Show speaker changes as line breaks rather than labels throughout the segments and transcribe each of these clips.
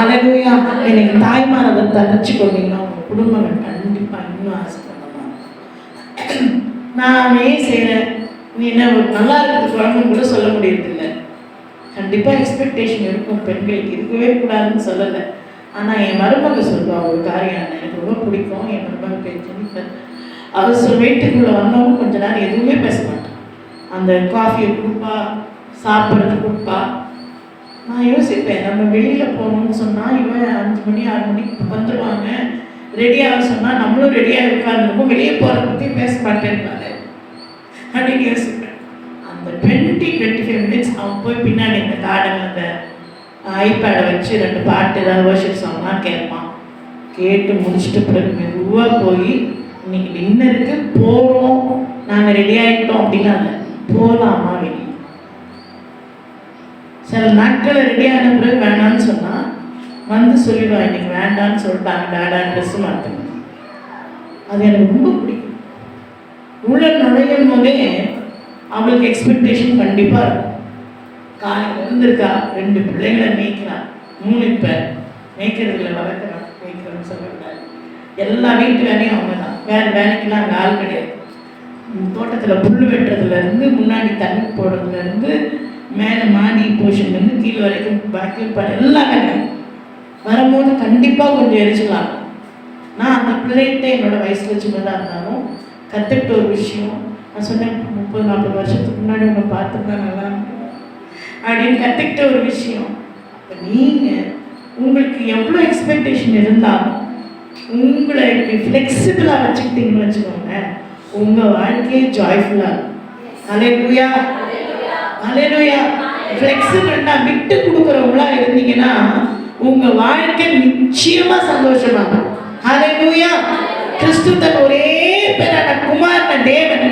அழகுயா என்னை தாய்மாரதை தனிச்சு கொண்டீங்கன்னா உங்க குடும்பங்கள் கண்டிப்பா இன்னும் ஆசைப்படலாம் நானே செய்கிறேன் நீ என்ன ஒரு நல்லா இருக்குது குழம்புன்னு கூட சொல்ல முடியறதில்லை. கண்டிப்பா எக்ஸ்பெக்டேஷன் இருக்கும். பெண்களுக்கு இருக்கவே கூடாதுன்னு சொல்லலை. ஆனா என் மருமக சொல்லுவா ஒரு காரியம் எனக்கு ரொம்ப பிடிக்கும். என் மருமக பேர் அவர் சொல் வீட்டுக்குள்ளே வந்தவங்க கொஞ்ச நேரம் எதுவுமே பேச மாட்டான். அந்த காஃபியை கொடுப்பா சாப்பிட்றது கொடுப்பா. நான் யோசிப்பேன் நம்ம வெளியில் போகணும்னு சொன்னால் இவன் அஞ்சு மணி ஆறு மணிக்கு வந்துடுவாங்க ரெடியாக சொன்னால் நம்மளும் ரெடியாக உட்காந்துருக்கோம் வெளியே போகிறத பற்றி பேச மாட்டேன்பாரு அப்படின்னு யோசிப்பேன். அந்த டுவெண்ட்டி டுவெண்ட்டி ஃபைவ் மினிட்ஸ் அவன் போய் பின்னாடி இந்த கார்டன் அந்த ஐபேடை வச்சு ரெண்டு பாட்டு ஏதாவது வர்ஷிப் சாங்லாம் கேட்பான். கேட்டு முடிச்சுட்டு பிறகு மெதுவாக போய் இன்னைக்கு டின்னருக்கு போகிறோம் நாங்கள் ரெடி ஆகிட்டோம் அப்படின்னா போகலாமா வெளியே? சில நாட்கள் ரெடி ஆன பிறகு வேணாம்னு சொன்னால் வந்து சொல்லிடுவான் இன்னைக்கு வேண்டாம்னு சொல்லிட்டாங்க டேடா ட்ரெஸ் மாற்றுங்க அது எனக்கு ரொம்ப பிடிக்கும். உள்ள நுழையும் போதே அவளுக்கு எக்ஸ்பெக்டேஷன் கண்டிப்பாக இருக்கும். காலையில் இருந்திருக்கா ரெண்டு பிள்ளைங்களை மேய்க்கிறான் மூணு இப்போ மேய்க்கிறதுல வளர்க்குறான் மேய்க்கிறோன்னு சொல்லக்கூடாது எல்லா வீட்டு வேலையும் அவங்க தான் வேறு வேலைக்கெல்லாம் அங்கே ஆள் கிடையாது. தோட்டத்தில் புல் வெட்டுறதுலேருந்து முன்னாடி தண்ணி போடுறதுலேருந்து மேலே மாடி போர்ஷன்லேருந்து கீழே வரைக்கும் பேக்கில் பண்ண எல்லா வேலையும் வரும்போது கண்டிப்பாக கொஞ்சம் எரிச்சலாம் நான் அந்த பிள்ளைகிட்ட என்னோட வயசில் சின்னதாக இருந்தாலும் கற்றுக்கிட்ட ஒரு விஷயம் நான் சொன்னேன் முப்பது நாற்பது வருஷத்துக்கு முன்னாடி உன்னை பார்த்துருந்தா நல்லா அப்படின்னு கற்றுக்கிட்ட ஒரு விஷயம். அப்போ நீங்கள் உங்களுக்கு எவ்வளோ எக்ஸ்பெக்டேஷன் இருந்தாலும் உங்களை இப்படி ஃப்ளெக்சிபிளாக வச்சுக்கிட்டீங்கன்னு வச்சுக்கோங்க உங்கள் வாழ்க்கையே ஜாய்ஃபுல்லாக இருக்கும். அலையலுயா அலையலுயா ஃப்ளெக்சிபிள்னா விட்டு கொடுக்குறவங்களா இருந்தீங்கன்னா உங்கள் வாழ்க்கை நிச்சயமாக சந்தோஷமா இருக்கும் அலையலுயா கிறிஸ்து தன் ஒரே பேரான குமாரன தேவன்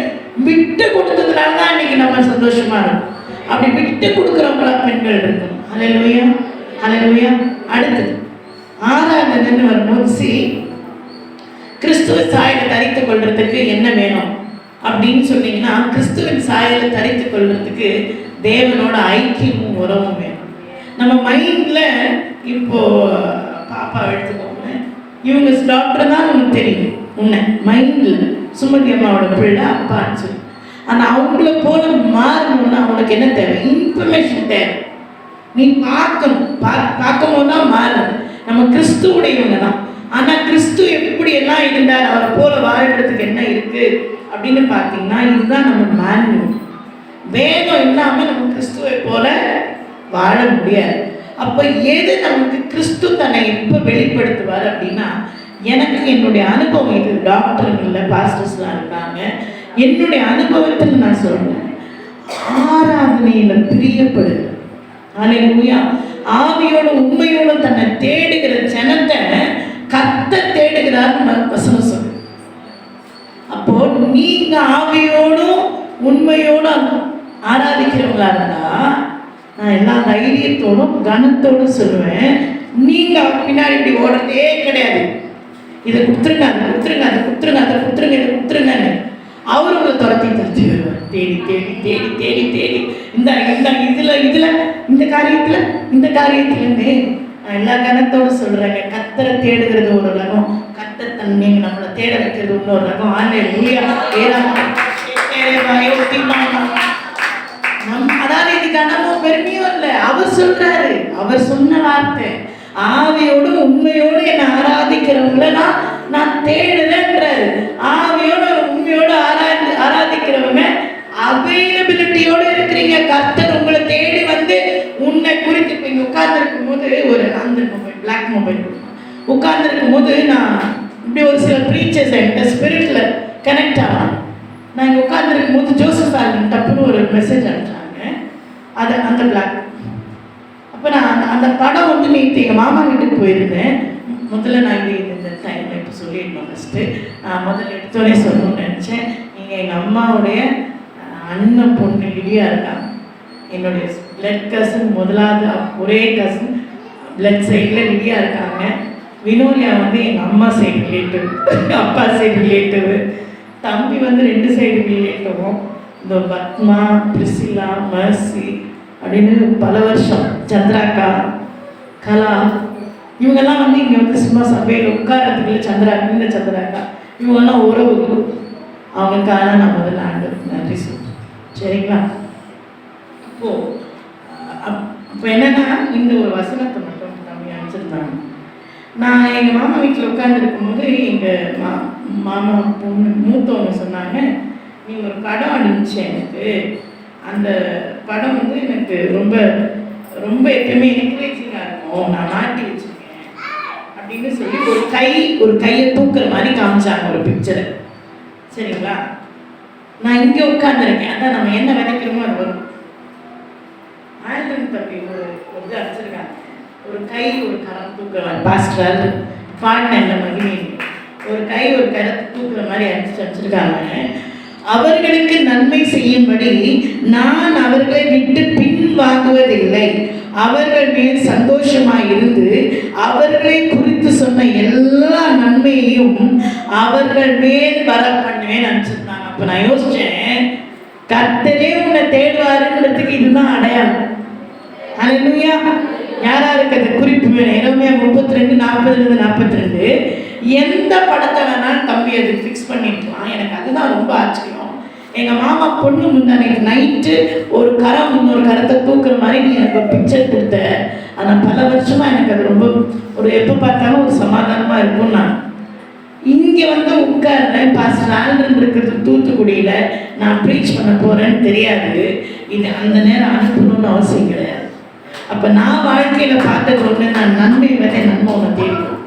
விட்டு கொடுத்ததுனால தான் இன்னைக்கு நம்ம சந்தோஷமா இருக்கும். அப்படி விட்டு கொடுக்குறவங்களா பெண்கள் இருக்கும். அலையலுயா அலையலுயா அடுத்தது ஆறாவதுன்னு வரும்போது சி கிறிஸ்துவ சாயலை தரித்து கொள்றதுக்கு என்ன வேணும்? அப்படின்னு சொன்னீங்கன்னா கிறிஸ்துவின் சாயலை தரித்து கொள்றதுக்கு தேவனோட ஐக்கியமும் உறவும் வேணும். நம்ம மைண்டில் இப்போ பாப்பா எடுத்துக்கோங்க. இவங்க டாக்டர் தான் நமக்கு தெரியும். உன்னை மைண்டில் சுமதி அம்மாவோட பிள்ளை அப்பான்னு சொல்லி. ஆனால் அவங்கள போல மாறணும்னா அவனுக்கு என்ன தேவை? இன்ஃபர்மேஷன் தேவை. நீ பார்க்கணும். பா பார்க்கும் போது தான் மாறணும். நம்ம கிறிஸ்துவுடையவங்க தான். ஆனால் கிறிஸ்து எப்படி எல்லாம் இருந்தார் அவரை போல வாழ்கிறதுக்கு என்ன இருக்குது அப்படின்னு பார்த்தீங்கன்னா இதுதான் நம்ம மேன்யூ வேதம் இல்லாமல் நம்ம கிறிஸ்துவை போல வாழ முடியாது. அப்போ எது நமக்கு கிறிஸ்து தன்னை எப்போ வெளிப்படுத்துவார் அப்படின்னா எனக்கு என்னுடைய அனுபவம் இது. டாக்டருங்களில் பாஸ்டர்ஸ்லாம் இருக்காங்க. என்னுடைய அனுபவத்தில் நான் சொல்கிறேன் ஆராதனையில் பிரியப்படுது அலையா ஆவியோட உண்மையோட தன்னை தேடுகிற ஜனத்தை கத்த தேடுகிறார்னு வசனம் சொல்லு அப்போ நீங்க ஆவியோடும் உண்மையோடும் ஆராதிக்கிறவங்களா இருந்தா நான் எல்லா தைரியத்தோடும் கனத்தோடும் சொல்லுவேன் நீங்க அவங்க பின்னாடி இப்படி ஓடுறதே கிடையாது இதை குத்துருங்க அதை குத்துருங்க அதை குத்துருங்க அதை குத்துருங்க இதை குத்துருங்கன்னு அவர் உங்களை துரத்தி துரத்தி வருவார் தேடி தேடி தேடி தேடி தேடி இந்த இந்த இதுல இதுல இந்த காரியத்துல இந்த காரியத்துலன்னு நான் எல்லா கணத்தோடு சொல்கிறாங்க கத்தரை தேடுகிறது ஒரு ரகம் கத்த தண்ணி நம்மளை தேட வைக்கிறது இன்னொரு ரகம் ஆன்லைன் ஊழியா நம் அதாவது கனமோ பெருமையோ இல்லை. அவர் சொல்றாரு அவர் சொன்ன வார்த்தை ஆவியோடு உண்மையோடு என்னை ஆராதிக்கிறவங்கள நான் நான் தேடுறேன்றாரு ஆவியோட உண்மையோடு ஆராதி ஆராதிக்கிறவங்க அவைலபிலிட்டியோட இருக்கிறீங்க. கர்த்தர் உங்களை தேடி வந்து உன்னை குறித்து இப்போ இங்கே உட்கார்ந்துருக்கும் போது ஒரு அந்த மொபைல் பிளாக் மொபைல் உட்கார்ந்துருக்கும் போது நான் இப்படி ஒரு சில ப்ரீச்சர்ஸ் என்கிட்ட ஸ்பிரிட்டில் கனெக்ட் ஆகலாம் நான் இங்கே உட்கார்ந்துருக்கும் போது ஜோசப் ஆலன் டப்புன்னு ஒரு மெசேஜ் ஆகும் அது அந்த பிளாக் அப்போ நான் அந்த அந்த படம் வந்து நேற்று எங்கள் மாமா வீட்டுக்கு போயிருந்தேன். முதல்ல நான் இது இந்த டைம் இப்போ சொல்லியிருந்தோம் ஃபஸ்ட்டு நான் முதல்ல எடுத்தோடனே சொல்லணும்னு நினச்சேன். நீங்கள் எங்கள் அம்மாவுடைய அண்ணன் பொண்ணு லிவியா இருக்காங்க என்னுடைய பிளட் கசன் முதலாவது ஒரே கசன் பிளட் சைடில் லிவியா இருக்காங்க. வினோலியா வந்து எங்கள் அம்மா சைடு ரிலேட்டிவ் அப்பா சைடு ரிலேட்டிவ் தம்பி வந்து ரெண்டு சைடு ரிலேட்டிவும் இந்த பத்மா பிரிசிலா மர்சி அப்படின்னு பல வருஷம் சந்திராக்கா கலா இவங்கெல்லாம் வந்து இங்கே வந்து சும்மா சபையில் உட்காரத்துக்கு இல்லை இந்த சந்திராக்கா இவங்கெல்லாம் உறவு அவங்களுக்காக நான் முதல்ல ஆண்டு நன்றி சொல்கிறேன் சரிங்களா? அப்போ அப்போ என்னன்னா இந்த ஒரு வசனத்தை மட்டும் தம்பி அனுப்பிச்சிருந்தாங்க. நான் எங்கள் மாமா வீட்டில் உட்காந்துருக்கும் போது எங்கள் மா மாமா பொண்ணு மூத்தவங்க சொன்னாங்க நீ ஒரு படம் அனுப்பிச்சேன் எனக்கு அந்த படம் வந்து எனக்கு ரொம்ப ரொம்ப எப்பயுமே என்கரேஜிங்காக இருக்கும். நான் மாட்டி வச்சிருக்கேன் அப்படின்னு சொல்லி ஒரு கை ஒரு கையை தூக்குற மாதிரி காமிச்சாங்க ஒரு பிக்சரை சரிங்களா? நான் இங்கே உட்காந்துருக்கேன் அதான் நம்ம என்ன விதைக்கிறோமோ அது வரும். ஆல்டன் தம்பி ஒரு ஒரு இது அடிச்சிருக்காங்க. ஒரு கை ஒரு கரம் தூக்குற பாஸ்டர் பாடின இந்த மகிமை ஒரு கை ஒரு கரத்தை தூக்குற மாதிரி அடிச்சு அடிச்சிருக்காங்க. அவர்களுக்கு நன்மை செய்யும்படி நான் அவர்களை விட்டு பின் வாங்குவதில்லை அவர்கள் மேல் சந்தோஷமாய் இருந்து அவர்களை குறித்து சொன்ன எல்லா நன்மையையும் அவர்கள் மேல் வர பண்ணுவேன் நினச்சிருந்தாங்க அப்போ நான் யோசிச்சேன் கர்த்தரே உன்னை தேடுவாருன்றதுக்கு இதுதான் அடையாளம். அல்லேலூயா யாரா இருக்கிறது? குறிப்பு வேணும். இளமையா முப்பத்தி ரெண்டு நாற்பதுலேருந்து நாற்பத்தி ரெண்டு. எந்த படத்தை வேணாலும் தம்பி அது ஃபிக்ஸ் பண்ணிக்கலாம் எனக்கு அதுதான் ரொம்ப ஆச்சரியம். எங்கள் மாமா பொண்ணு முன்னாடி நைட்டு ஒரு கரம் இன்னொரு கரத்தை தூக்குற மாதிரி நீ எனக்கு பிக்சர் கொடுத்த. ஆனால் பல வருஷமாக எனக்கு அது ரொம்ப ஒரு எப்போ பார்த்தாலும் ஒரு சமாதானமாக இருக்கும் நான். இங்கே வந்து உட்கார்றேன் பாஸ்டர் ஆல்டன் இருக்கிறது தூத்துக்குடியில் நான் ப்ரீச் பண்ண போகிறேன்னு தெரியாது. இது அந்த நேரம் அனுப்பணும்னு அவசியம் கிடையாது. அப்போ நான் வாழ்க்கையில் பார்த்தது ஒன்று நான் நன்மை வரை நன்மை ஒன்று தேடிக்கும்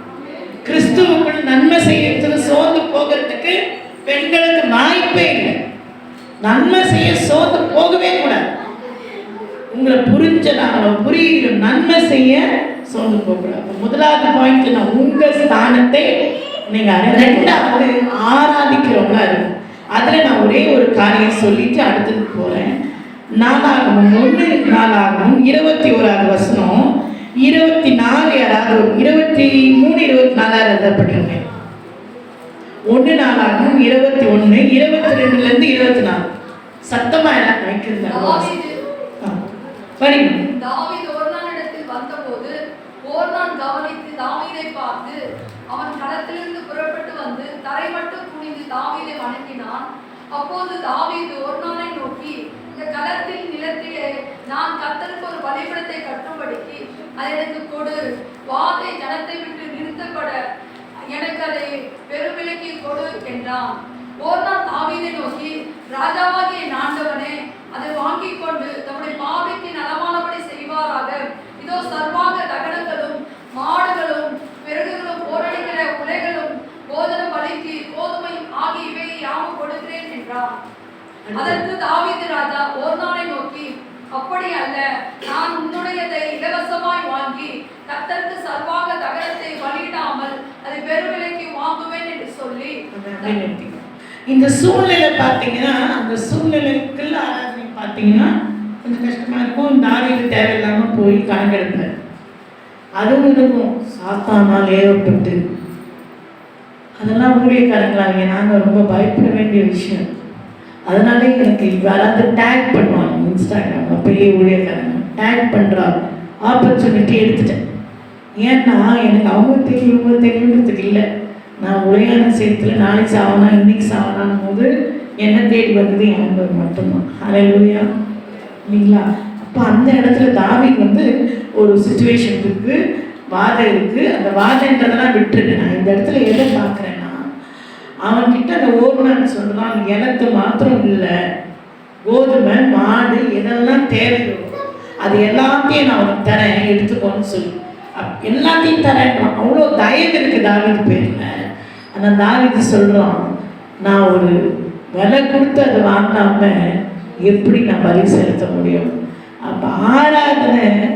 கிறிஸ்துவுக்குள் நன்மை செய்யறதுக்கு சோர்ந்து போகிறதுக்கு பெண்களுக்கு வாய்ப்பே இல்லை. நன்மை செய்ய சோர்ந்து போகவே கூடாது. உங்களை புரிஞ்சனால புரியும் நன்மை செய்ய சோர்ந்து போகக்கூடாது. முதலாவது பாயிண்ட் நான் உங்க ஸ்தானத்தை நீங்க ரெண்டாவது ஆராதிக்கிறவங்களா இருக்கும் அதுல நான் ஒரே ஒரு காரியம் சொல்லிட்டு அடுத்தது போறேன். நாலாகவும் ஒன்று நாலாகவும் இருபத்தி ஓராவது வசனம். இருபத்தி நாலு யாராவது இருபத்தி மூணு இருபத்தி நாலாவது படிங்க ஒன்று நாலாகவும் இருபத்தி ஒன்று இருபத்தி ரெண்டுலேருந்து இருபத்தி நாலு. சத்தமா எனக்கு வைக்கிறது
தாவீது.
படிங்க
தாவீது ஓர்னானிடத்தில் வந்தபோது ஓர்னான் கவனித்து தாவீதை பார்த்து அவன் களத்திலிருந்து புறப்பட்டு வந்து தரை மட்டும் குனிந்து தாவீதை வணங்கினான். அப்போது தாவீது ஓர்னானை நோக்கி இந்த களத்தில் நிலத்திலே நான் கத்தருக்கு ஒரு பலிபீடத்தை கட்டும்படிக்கு அதை எனக்கு கொடு. வாதை ஜனத்தை விட்டு நிறுத்தப்பட. எனக்கு அதை பெருவிலைக்கு கொடு என்றான். ஓர்னான் தாவீதை நோக்கி ராஜாவாகிய நாண்டவனே அதை வாங்கிக் கொண்டு தம்முடைய பாவைக்கு நலமானபடி செய்வாராக. இதோ சர்வாங்க தகனங்களும் மாடுகளும் பிறகுகளும் போரடிக்கிற உலைகளும் போதன பலிக்கு கோதுமையும் ஆகியவை யாவும் கொடுக்கிறேன் என்றான். அதற்கு தாவீது ராஜா ஓர்னானை நோக்கி அப்படி அல்ல நான் உன்னுடையதை இலவசமாய் வாங்கி கர்த்தருக்கு சர்வாக தகரத்தை வழியிடாமல் அதை பெருவிலைக்கு வாங்குவேன் என்று சொல்லி
இந்த சூழ்நிலை பார்த்தீங்கன்னா அந்த சூழ்நிலைக்குள்ள ஆராதனை பார்த்தீங்கன்னா கொஞ்சம் கஷ்டமா இருக்கும். தாரியில் தேவையில்லாம போய் கணக்கெடுப்பார். அதுவும் இருக்கும் சாத்தானால் ஏவப்பட்டு. அதெல்லாம் ஊழியக்காரங்களாங்க நாங்கள் ரொம்ப பயப்பட வேண்டிய விஷயம். அதனால எனக்கு யாராவது டேக் பண்ணுவாங்க இன்ஸ்டாகிராமில் பெரிய ஊழியக்காரங்க டேக் பண்ணுறா ஆப்பர்ச்சுனிட்டி எடுத்துட்டேன். ஏன்னா எனக்கு அவங்க தெரியும் இவங்க தெரியுன்றதுக்கு இல்லை. நான் உலகான சேர்த்துல நாளைக்கு சாவனா இன்னைக்கு சாவனான் போது என்ன தேடி வந்தது எனக்கு மட்டும்தான். அலையிலூயா இல்லைங்களா? அப்போ அந்த இடத்துல தாவி வந்து ஒரு சுச்சுவேஷன் இருக்குது வாதம் இருக்குது அந்த வாதன்றதெல்லாம் விட்டுருக்கு நான் இந்த இடத்துல எதை பார்க்குறேன்? அவன்கிட்ட அந்த ஓர்னான்னு சொல்கிறான் எனக்கு மாத்திரம் இல்லை. கோதுமை மாடு இதெல்லாம் தேவையோ அது எல்லாத்தையும் நான் அவனுக்கு தரேன் எடுத்துக்கோன்னு சொல்லி. அப்- எல்லாத்தையும் தரேன். அவ்வளோ தயவு இருக்குது தாவிது பேரில். அந்த தாவிது சொல்கிறான் நான் ஒரு விலை கொடுத்து அதை வாங்காம எப்படி நான் பலி செலுத்த முடியும்? அப்போ ஆராதனை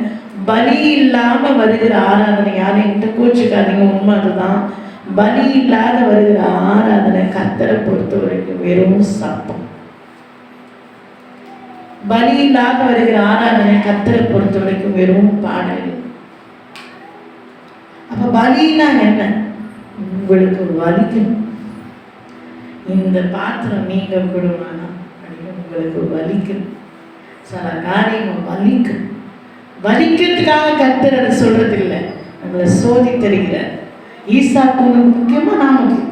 பலி இல்லாமல் வருகிற ஆராதனை யாரும் என்கிட்ட கோச்சுக்காதீங்க உண்மை அதுதான். பலி இல்லாத வருகிற ஆராதனை கத்தரை பொறுத்த வரைக்கும் வெறும் சப்பம் பலி இல்லாத வருகிற ஆராதனை கத்தரை பொறுத்த வரைக்கும் வெறும் பாடல். அப்ப பலினா என்ன? உங்களுக்கு வலிக்கணும் இந்த பாத்திரம் நீங்க விடுவானா அப்படின்னு உங்களுக்கு வலிக்கணும் சில காரியங்கள் வலிக்கும். வலிக்கிறதுக்காக கர்த்தர் அதை சொல்றது இல்லை நம்மளை சோதி தருகிறார் ஈசாக்கு முக்கியமாக முக்கியமா நான் முக்கியம்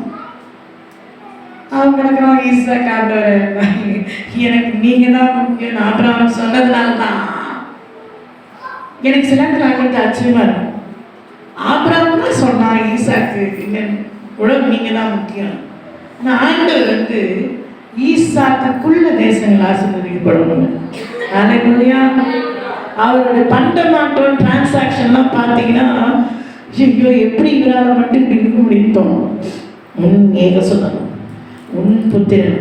அவங்க நினைக்கிறாங்க காண்டவர் எனக்கு நீங்க தான் முக்கியம். நான் அப்புறம் சொன்னதுனால தான் எனக்கு சில நேரத்தில் அவங்களுக்கு ஆச்சரியமா இருக்கும். ஆபிரகாம் தான் சொன்னான் ஈசாக்கு. இல்லை உலகம் நீங்க தான் முக்கியம். ஆனால் ஆண்கள் வந்து ஈசாக்குள்ள தேசங்கள் ஆசீர்வதிக்கப்படணும். அலையா அவருடைய பண்ட மாற்றம் டிரான்சாக்ஷன்லாம் பார்த்தீங்கன்னா ஐயோ எப்படி இவரால் மட்டும் இப்படி இருக்க முடியும் தோணும். உன் ஏக சொல்லணும் உன் புத்திரன்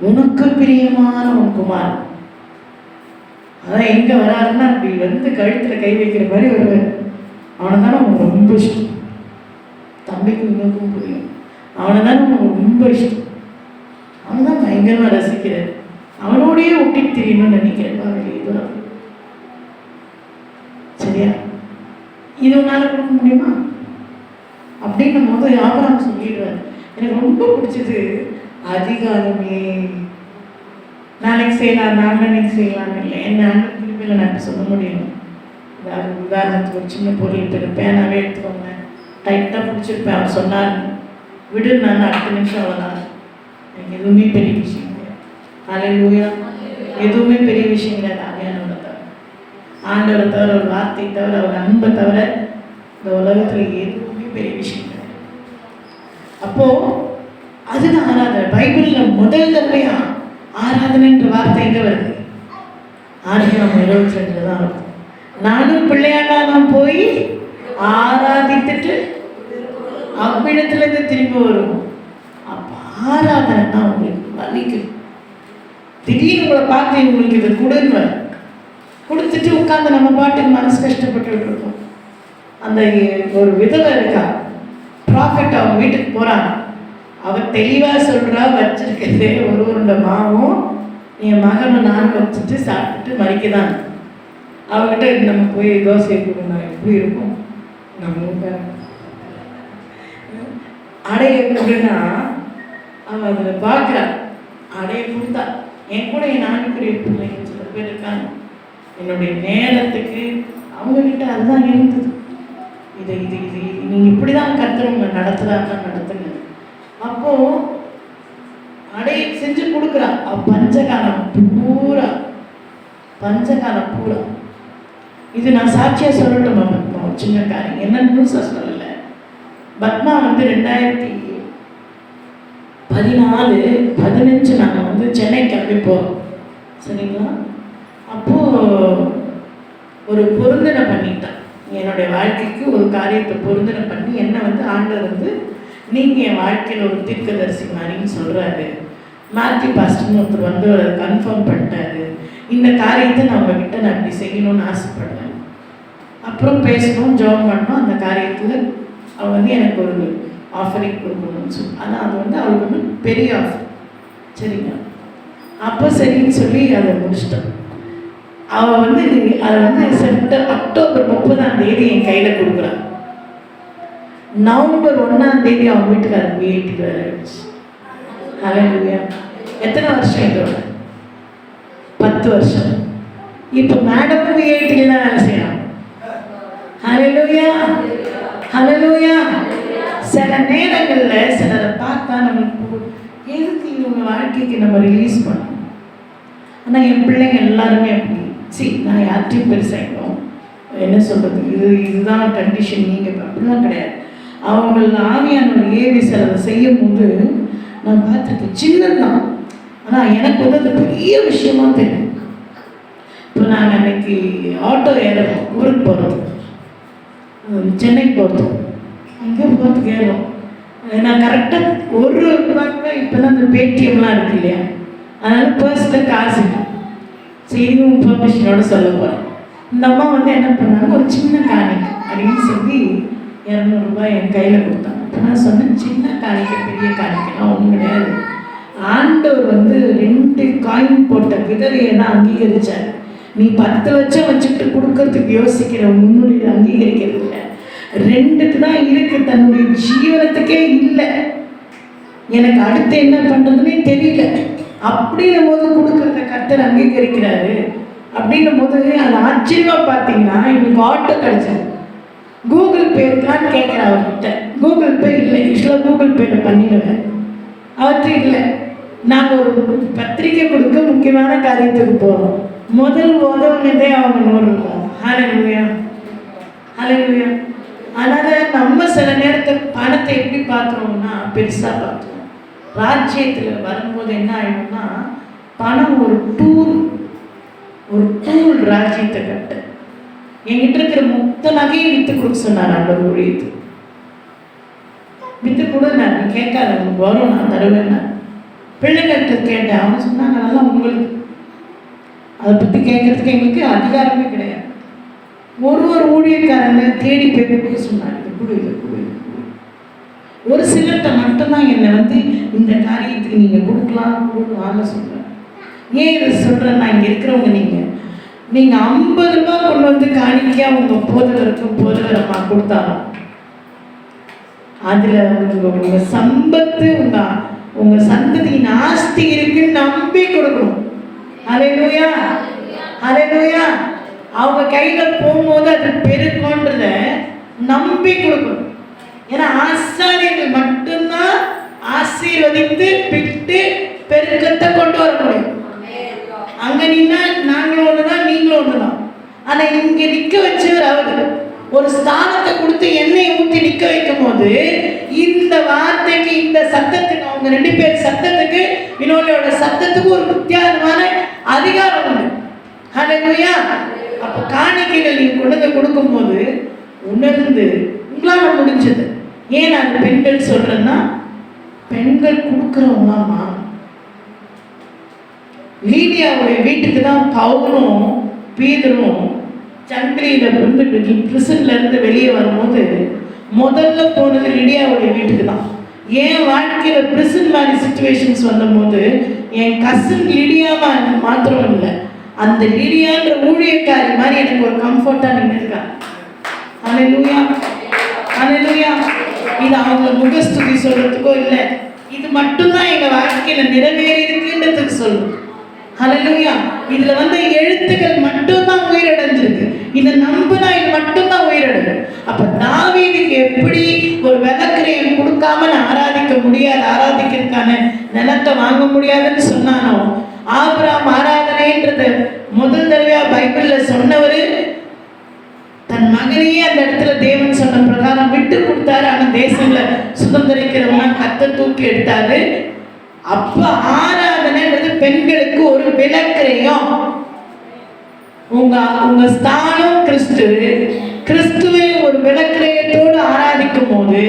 உனக்கு பிரியமான உன் குமார். அதான் எங்கே வராருன்னா இப்படி வந்து கழுத்தில் கை வைக்கிற மாதிரி வருவார். அவனை தானே உனக்கு ரொம்ப இஷ்டம். தம்பிக்கும் உனக்கும் புரியும். அவனை தானே உனக்கு ரொம்ப இஷ்டம். அவனை தான் பயங்கரமாக ரசிக்கிறார். அவனோடயே ஒட்டி தெரியணும்னு நினைக்கிறேன். இது உன்னால் கொடுக்க முடியுமா? அப்படின்னும் போது ஆபராம் சொல்லிடுவார் எனக்கு ரொம்ப பிடிச்சது அதிகாரமே நாளைக்கு செய்யலாம் நாளைக்கு செய்யலாம் இல்லை. என்ன அண்ணன் திருப்பியில் நான் சொல்ல முடியும் அதாவது உதாரணத்துக்கு ஒரு சின்ன பொருள் இப்போ பேனாவே எடுத்துக்கோங்க. டைட்டாக பிடிச்சிருப்பேன். அவர் சொன்னார். விடு நான் அடுத்த நிமிஷம் அவ்வளோதான் எனக்கு எதுவுமே பெரிய விஷயம் கிடையாது. அலையூயா எதுவுமே பெரிய விஷயம் கிடையாது. ஆண்டவரை தவிர ஒரு வார்த்தை தவிர ஒரு அன்பை தவிர இந்த உலகத்தில் எதுவுமே பெரிய விஷயம் கிடையாது. அப்போ அதுதான் ஆராதனை. பைபிளில் முதல் தடவையா ஆராதனைன்ற வார்த்தை எங்கே வருது? ஆதியாம் இருபத்தி ரெண்டுல தான் இருக்கும் நானும் பிள்ளையாண்டா போய் ஆராதித்துட்டு அவ்விடத்துலேருந்து திரும்பி வரும் ஆராதனை தான் உங்களுக்கு வலிக்கும் திடீர்னு உங்களை பார்த்து உங்களுக்கு இதை கொடுங்க. கொடுத்துட்டு உட்காந்து நம்ம பாட்டுக்கு மனசு கஷ்டப்பட்டு இருக்கோம். அந்த ஒரு விதவை இருக்கா? ப்ராஃபிட் அவங்க வீட்டுக்கு போகிறாங்க அவ தெளிவாக சொல்கிறா வச்சிருக்கிறது ஒரு உருண்டை மாவும் என் மகனை நான் வச்சுட்டு சாப்பிட்டுட்டு மறிக்கதான் அவங்ககிட்ட நம்ம போய் தோசை கொடுங்க எப்படி இருக்கும்? நம்மளுக்கு அடைய எப்படின்னா அவன் அதில் பார்க்குறா. அடைய கொடுத்தா என் கூட என் நானுக்குரிய பிள்ளைங்க சில பேர் இருக்காங்க. என்னுடைய நேரத்துக்கு அவங்கக்கிட்ட அதுதான் இருந்தது. இது இது இது நீங்கள் இப்படி தான் கத்துறவங்க நடத்துகிறாங்க நடத்துங்க. அப்போது அடைய செஞ்சு கொடுக்குறா. அவ பஞ்சகாலம் பூரா பஞ்சகாலம் பூரா. இது நான் சாட்சியாக சொல்லட்டுமா பத்மா சின்ன காரியம் என்னன்னு முழுசாக சொல்லலை. பத்மா வந்து ரெண்டாயிரத்தி பதினாலு பதினஞ்சு நாங்கள் வந்து சென்னை கிளம்பி போகிறோம் சரிங்களா? அப்போது ஒரு பொருந்தனை பண்ணிட்டேன். என்னுடைய வாழ்க்கைக்கு ஒரு காரியத்தை பொருந்தனை பண்ணி என்னை வந்து ஆண்டவர் வந்து நீங்கள் என் வாழ்க்கையில் ஒரு தீர்க்கதரிசி மாதிரின்னு சொல்கிறாரு மாத்தி பாஸ்டர்னு ஒருத்தர் வந்து கன்ஃபார்ம் பண்ணிட்டாரு. இந்த காரியத்தை நான் உங்ககிட்ட நான் இப்படி செய்யணும்னு ஆசைப்படுறேன். அப்புறம் பேசணும் ஜாப் பண்ணணும் அந்த காரியத்தில் அவள் வந்து எனக்கு ஒரு ஆஃபரிங் கொடுக்கணும்னு சொல்லி ஆனால் அது வந்து அவளுக்கு வந்து பெரிய ஆஃபர் சரிங்க அப்போ சரின்னு சொல்லி அதை முடிச்சிட்டோம். அவள் வந்து அதை வந்து செப்டர் அக்டோபர் முப்பதாம் தேதி என் கையில் கொடுக்குறான் நவம்பர் ஒன்றாம் தேதி அவன் வீட்டுக்காரர் வீட்டுக்கு வேலை ஆயிடுச்சு. எத்தனை வருஷம் இதோட? பத்து வருஷம். இப்போ மேடமும் விஐடியில் தான் வேலை செய்யலாம் அலலூயா அலலூயா சில நேரங்களில் சிலரை பார்த்தா நம்மளுக்கு எதுக்கு இவங்க வாழ்க்கைக்கு நம்ம ரிலீஸ் பண்ணணும்? ஆனால் என் பிள்ளைங்க எல்லாருமே அப்படி சி நான் யார்கிட்டையும் பெருசாகிடும் என்ன சொல்கிறது இது இதுதான் கண்டிஷன் நீங்கள் அப்படிலாம் கிடையாது. அவங்கள ஆவியானோட ஏவி சிலதை செய்யும் போது நான் பார்த்துருக்கேன் சின்னதுதான். ஆனால் எனக்கு வந்து அது பெரிய விஷயமா தெரியும். இப்போ நாங்கள் அன்னைக்கு ஆட்டோ ஏறோம் ஊருக்கு போகிறோம் சென்னைக்கு போகிறோம் அங்கே போகிறதுக்கு ஏறோம் நான் கரெக்டாக ஒரு ரூபாய்க்கு இப்போ தான் அந்த பேடிஎம்லாம் இருக்கு இல்லையா? அதனால் பர்ஸில் காசு இல்லை. சரியும் பர்மிஷனோட சொல்ல போகிறேன் இந்த அம்மா வந்து என்ன பண்ணாங்க? ஒரு சின்ன காணிக்கை அப்படின்னு சொல்லி இரநூறுபா என் கையில் கொடுத்தாங்க. அப்போ நான் சொன்னேன் சின்ன காணிக்கை பெரிய காணிக்கைலாம் ஒன்றும் கிடையாது. ஆண்டவர் வந்து ரெண்டு காயின் போட்ட விதவையை தான் அங்கீகரித்தார் நீ பத்து லட்சம் வச்சுட்டு கொடுக்கறதுக்கு யோசிக்கிற உன்னுடைய அங்கீகரிக்கிறது இல்லை. ரெண்டுக்கு தான் இருக்கு. தன்னுடைய ஜீவனத்துக்கே இல்லை. எனக்கு அடுத்து என்ன பண்ணுறதுன்னே தெரியல. அப்படின்னும் போது கொடுக்குறத கத்தர் அங்கீகரிக்கிறாரு. அப்படின்னும் போது அது ஆச்சரியமாக பார்த்தீங்கன்னா இவனுக்கு ஆட்டோ கிடச்சது. கூகுள் பே இருக்கான்னு கேட்குறேன் அவர்கிட்ட. கூகுள் பே இல்லை. ஆக்சுவலாக கூகுள் பேல பண்ணிடுவேன் அவர்கிட்ட இல்லை. நாங்கள் ஒரு பத்திரிக்கை கொடுக்க முக்கியமான காரியத்துக்கு போகிறோம் முதல் உதவுனதே அவங்க நூறு ஹalleluya ஹalleluya அதனால் நம்ம சில நேரத்தில் பணத்தை எப்படி பார்க்குறோம்னா பெருசாக பார்க்குறோம். ராஜ்யத்தில் வரும்போது என்ன ஆயிடும்னா பணம் ஒரு டூல் ஒரு டூல் ராஜ்யத்தை கட்ட. என்கிட்ட இருக்கிற மொத்த நகையை வித்து கொடுக்க சொன்னார் அந்த ஊழியத்து. வித்து கூட நான் கேட்காத வரும் நான் தருவேன் நான். பிள்ளைகள்கிட்ட கேட்டேன். அவங்க சொன்னாங்க நல்லா உங்களுக்கு. அதை பற்றி கேட்கறதுக்கு எங்களுக்கு அதிகாரமே கிடையாது. ஒரு ஒரு ஊழியக்காரங்க தேடி போய் போய் சொன்னாங்க இது கொடு இது கொடு கொடு. ஒரு சிலர்கிட்ட மட்டும்தான் என்னை வந்து இந்த காரியத்துக்கு நீங்கள் கொடுக்கலாம் கொடுக்க வாங்க சொல்கிறேன் ஏன் இதை சொல்கிறேன்னா இங்கே இருக்கிறவங்க நீங்கள் நீங்கள் ஐம்பது ரூபா கொண்டு வந்து காணிக்கையாக உங்கள் போதவருக்கும் போதகரம்மா கொடுத்தாலும் அதில் உங்கள் உங்கள் சம்பத்து உங்கள் உங்கள் சந்ததியின் ஆஸ்தி இருக்குன்னு நம்பி கொடுக்கணும். அலையிலூயா அலையிலூயா அவங்க கையில் போகும்போது அது பெருக்கோன்றத நம்பி கொடுக்கணும். ஏன்னா ஆசாரியர்கள் மட்டும்தான் ஆசீர்வதித்து பிட்டு பெருக்கத்தை கொண்டு வர முடியும். அங்க நின்னா நாங்களும் ஒண்ணுதான் நீங்களும் ஒண்ணுதான். ஆனா இங்க நிக்க வச்சவர் அவரு. ஒரு ஸ்தானத்தை கொடுத்து எண்ணெய் ஊற்றி நிற்க வைக்கும் போது இந்த வார்த்தைக்கு இந்த சத்தத்துக்கு அவங்க ரெண்டு பேர் சத்தத்துக்கு வினோலியோட சத்தத்துக்கு ஒரு வித்தியாசமான அதிகாரம் உண்டு. ஹalleluya அப்போ காணிக்கைகள் நீங்கள் கொண்டு வந்து கொடுக்கும்போது உணர்ந்து உங்களால் முடிஞ்சது. ஏன் நான் பெண்கள் சொல்றேன்னா பெண்கள் கொடுக்குறவங்களாமா லீடியாவுடைய வீட்டுக்கு தான் பவுனும் பீதரும் சங்கிலியில இருந்து பிரிசன்ல இருந்து வெளியே வரும்போது முதல்ல போனது லிடியாவுடைய வீட்டுக்கு தான். என் வாழ்க்கையில பிரிசன் மாதிரி சுச்சுவேஷன்ஸ் வந்தபோது என் கசின் லிடியாவா மாத்திரம் இல்லை. அந்த லிடியான்ற ஊழியக்காரி மாதிரி எனக்கு ஒரு கம்ஃபர்ட்டா நின்று இருக்கா அலையிலூயா அலையிலூயா இது அவங்க முகஸ்துதி சொல்றதுக்கோ இல்லை. இது மட்டும்தான் எங்க வாழ்க்கையில நிறைவேறி இருக்குன்றதுக்கு சொல்லும். ஹalleluya இதுல வந்து எழுத்துக்கள் மட்டும்தான் உயிரடைஞ்சிருக்கு. இதை நம்பினா இது மட்டும்தான் உயிரடையும். அப்ப தாவீதுக்கு எப்படி ஒரு விதக்கிரையம் கொடுக்காம நான் ஆராதிக்க முடியாது ஆராதிக்கிறதுக்கான நிலத்தை வாங்க முடியாதுன்னு சொன்னானோ ஆபராம் ஆராதனைன்றத முதல் தடவையா பைபிள்ல சொன்னவர் தன் மகனையே அந்த இடத்துல தேவ சொன்ன பிரகாரம் விட்டு கொடுத்தாரு. ஆனா தேசங்களை சுதந்திரிக்கிறவங்க கத்தை தூக்கி எடுத்தாரு. அப்ப ஆராதனைன்றது பெண்களுக்கு ஒரு விலக்கிரையும் உங்க உங்க ஸ்தானம் கிறிஸ்து. கிறிஸ்துவை ஒரு விலக்கிரயத்தோடு ஆராதிக்கும் போது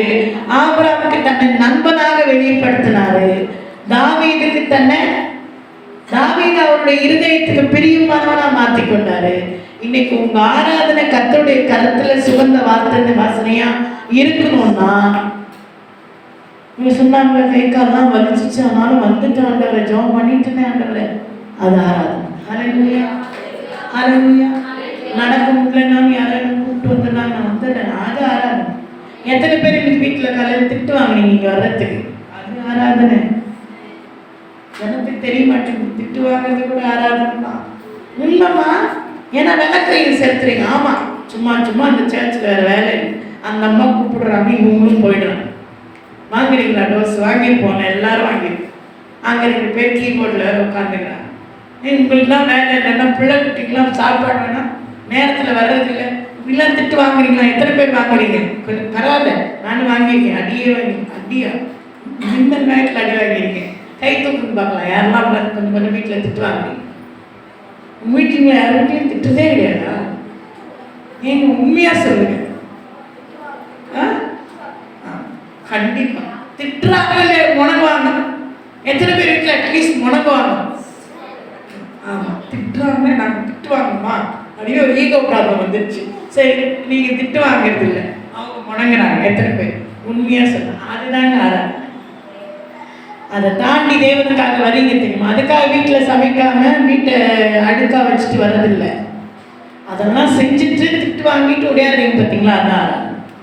ஆபிரகாமுக்கு தன்னை நண்பனாக வெளிப்படுத்தினாரு. தாவீதுக்கு தன்னை தாவீது அவருடைய இருதயத்துக்கு பிரியமானவனா மாத்தி கொண்டாரு இன்னைக்கு உங்க ஆராதனை கத்தருடைய கருத்துல சுகந்த வார்த்தை வாசனையா இருக்கணும்னா இவங்க சொன்னாங்க கை கால்லாம் வலிச்சிச்சு ஆனாலும் வந்துட்டு ஆண்டவரை ஜோம் பண்ணிட்டுனே ஆண்டவரை அது ஆராதனை. ஹalleluya ஹalleluya நடக்க முடியலனாலும் யாரையும் கூப்பிட்டு வந்தனா நான் வந்துடுறேன். அது ஆராதனை. எத்தனை பேர் இன்னைக்கு வீட்டில் காலையில் திட்டு வாங்குனீங்க வர்றதுக்கு? அது ஆராதனை. எனக்கு தெரிய மாட்டேங்குது. திட்டு வாங்குறது கூட ஆராதனை தான் இல்லைம்மா ஏன்னா விளக்கையும் சேர்த்துறீங்க ஆமாம் சும்மா சும்மா அந்த சேர்ச் வேறு வேலை இல்லை. அந்த அம்மா கூப்பிடுறாங்க இவங்களும் போயிடுறாங்க. வாங்குறீங்களா டோஸ்? வாங்கி போனேன் எல்லாரும் வாங்கியிருக்கேன் அங்கே ரெண்டு பேர் கீபோர்டில் உட்காந்துக்கிறாங்க உங்களுக்குலாம் வேலை இல்லைன்னா பிள்ளை குட்டிக்கெலாம் சாப்பாடு வேணாம் நேரத்தில் வர்றதில்லை இப்படிலாம் திட்டு வாங்குறீங்களா? எத்தனை பேர் வாங்குறீங்க? கொஞ்சம் பரவாயில்ல. நானும் வாங்கியிருக்கேன். அடியே வாங்கி அடியா? இந்த நேரத்தில் அடி வாங்கியிருக்கேன். கை தூக்குன்னு பார்க்கலாம். யாரெல்லாம் கொஞ்சம் கொஞ்சம் வீட்டில் திட்டு வாங்குறீங்க? உங்கள் வீட்டில் யாருக்கிட்டையும் திட்டதே கிடையாதா? நீங்கள் உண்மையாக சொல்லுங்க. ஆ? ஆ, திட்டுறாங்க இல்லையா முணங்குவாங்க எத்தனை பேர் வீட்டில் அட்லீஸ்ட் முணங்குவாங்க ஆமாம் திட்டுறாங்க நாங்கள் திட்டுவாங்கம்மா. அப்படியே ஒரு ஈகோ ப்ராப்ளம் வந்துருச்சு. சரி நீங்கள் திட்டு வாங்கிறது இல்லை அவங்க முணங்குறாங்க எத்தனை பேர்? உண்மையாக சொல்ல அதுதாங்க ஆராய்ச்சி அதை தாண்டி தேவனுக்காக வரீங்க தெரியுமா? அதுக்காக வீட்டில் சமைக்காம வீட்டை அடுக்கா வச்சுட்டு வர்றதில்லை. அதெல்லாம் செஞ்சுட்டு திட்டு வாங்கிட்டு ஓடியாடுறீங்க பார்த்தீங்களா? அதான்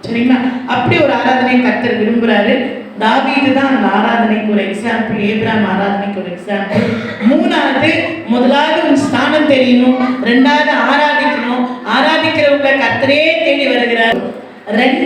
சரிங்களா அப்படி ஒரு ஆராதனை கத்தர் விரும்புறாரு. தாவீது தான் அந்த ஆராதனைக்கு ஒரு எக்ஸாம்பிள் ஏப்ராம் ஆராதனைக்கு ஒரு எக்ஸாம்பிள் மூணாவது முதலாவது உன் ஸ்தானம் தெரியணும் ரெண்டாவது ஆராதிக்கணும். ஆராதிக்கிறவங்க கத்தரே தேடி வருகிறார். ரெண்டு